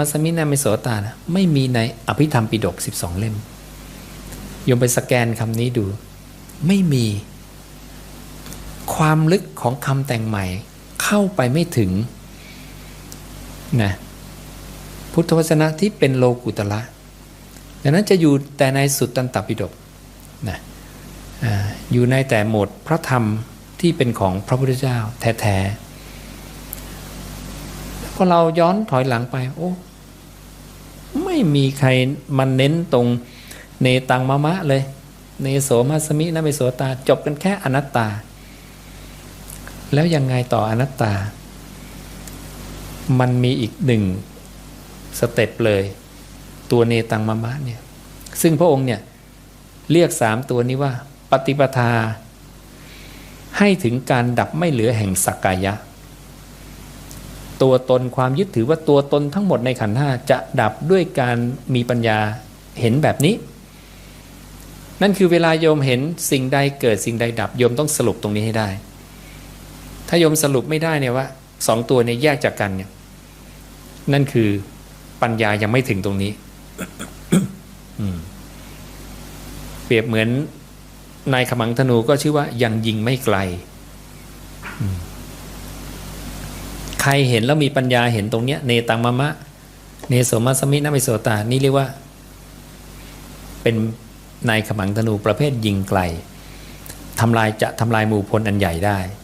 มัสมินามิโสตานะไม่มีในอภิธรรมปิฎก12 เล่มโยมไปสแกนคำนี้ดู ไม่มี ความลึกของคำแต่งใหม่ เข้าไปไม่ถึงนะพุทธวจนะที่เป็นโลกุตละดังนั้นจะอยู่แต่ในสุตตันตปิฎกนะอยู่ในแต่หมดพระธรรมที่เป็นของพระพุทธเจ้าแท้ๆพอเราย้อนถอยหลังไป โอ้ ม่มีใครมันเน้นตรงเนตังมะมะเลย เนโสมาสมินะเมโสตา จบกันแค่อนัตตา แล้วยังไงต่ออนัตตา มันมีอีกหนึ่งสเต็ปเลย ตัวเนตังมะมะเนี่ย ซึ่งพระองค์เนี่ย เรียกสามตัวนี้ว่า ปฏิปทา ให้ถึงการดับไม่เหลือแห่งสักกายะ ตัวตนความยึดถือว่าตัวตนทั้งหมดในขันธ์ห้าจะดับด้วยการมีปัญญาเห็นแบบนี้ นั่นคือเวลาโยมเห็นสิ่งใดเกิดสิ่งใดดับโยมต้องสรุปตรงนี้ให้ได้ ถ้าโยมสรุปไม่ได้เนี่ยว่าสองตัวเนี่ยแยกจากกันเนี่ยนั่นคือปัญญายังไม่ถึงตรงนี้เปรียบเหมือนนายขมังธนูก็ชื่อว่ายังยิงไม่ไกล ใครเห็นแล้วมีปัญญาเห็นตรงเนี้ยเนตังมะมะ เนโสมัสมินะมิโสตา นี่เรียกว่า เป็นนายขมังธนูประเภทยิงไกลทำลายจะทำลายหมู่พลอันใหญ่ได้